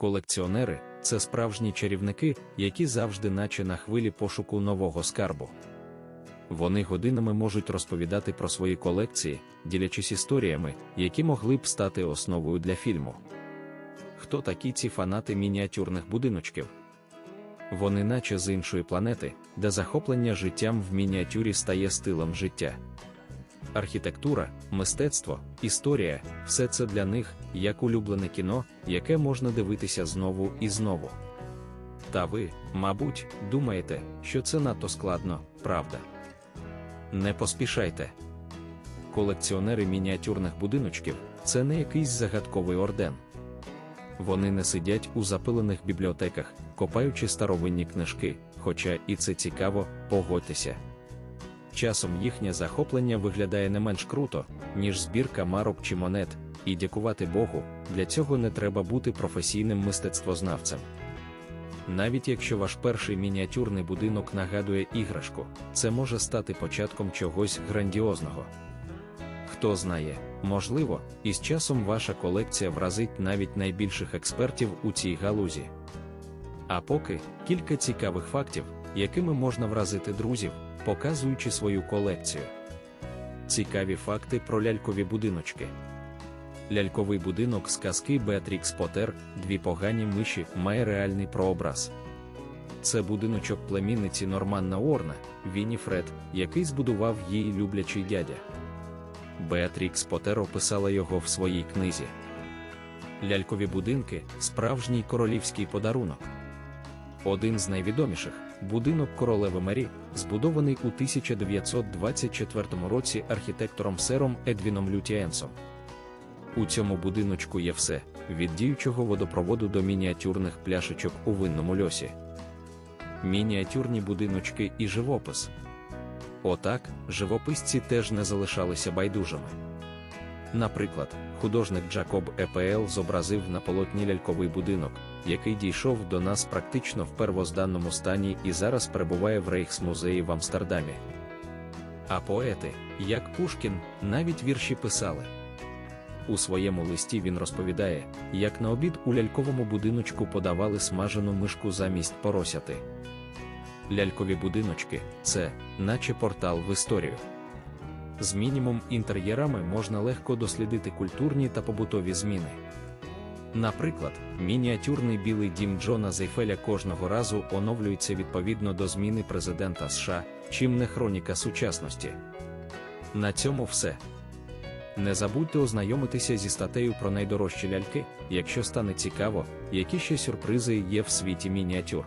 Колекціонери це справжні чарівники, які завжди, наче на хвилі пошуку нового скарбу. Вони годинами можуть розповідати про свої колекції, ділячись історіями, які могли б стати основою для фільму. Хто такі ці фанати мініатюрних будиночків? Вони наче з іншої планети, де захоплення життям в мініатюрі стає стилем життя. Архітектура, мистецтво, історія все це для них як улюблене кіно, яке можна дивитися знову і знову. Та ви, мабуть, думаєте, що це надто складно, правда? Не поспішайте. Колекціонери мініатюрних будиночків це не якийсь загадковий орден. Вони не сидять у запилених бібліотеках, копаючи старовинні книжки, хоча і це цікаво, погодьтеся. Часом їхнє захоплення виглядає не менш круто, ніж збірка марок чи монет, і дякувати Богу, для цього не треба бути професійним мистецтвознавцем. Навіть якщо ваш перший мініатюрний будинок нагадує іграшку, це може стати початком чогось грандіозного. Хто знає, можливо, із часом ваша колекція вразить навіть найбільших експертів у цій галузі. А поки кілька цікавих фактів, якими можна вразити друзів, показуючи свою колекцію. Цікаві факти про лялькові будиночки. Ляльковий будинок з казки Беатрікс Потер, дві погані миші, має реальний прообраз. Це будиночок племінниці Норманна Орна, Вініфред, який збудував її люблячий дядя. Беатрікс Потер описала його в своїй книзі. Лялькові будинки справжній королівський подарунок. Один з найвідоміших будинок королеви Мері, збудований у 1924 році архітектором сером Едвіном Лютіенсом. У цьому будиночку є все від діючого водопроводу до мініатюрних пляшечок у винному льосі. Мініатюрні будиночки і живопис. Отак, живописці теж не залишалися байдужими. Наприклад, художник Джакоб Епл зобразив на полотні ляльковий будинок, який дійшов до нас практично в первозданному стані і зараз перебуває в Рейхсмузеї в Амстердамі. А поети, як Пушкін, навіть вірші писали. У своєму листі він розповідає, як на обід у ляльковому будиночку подавали смажену мишку замість поросяти. Лялькові будиночки це, наче портал в історію. З мінімум інтер'єрами можна легко дослідити культурні та побутові зміни. Наприклад, мініатюрний білий дім Джона Зейфеля кожного разу оновлюється відповідно до зміни президента США, чим не хроніка сучасності. На цьому все. Не забудьте ознайомитися зі статтею про найдорожчі ляльки, якщо стане цікаво, які ще сюрпризи є в світі мініатюр.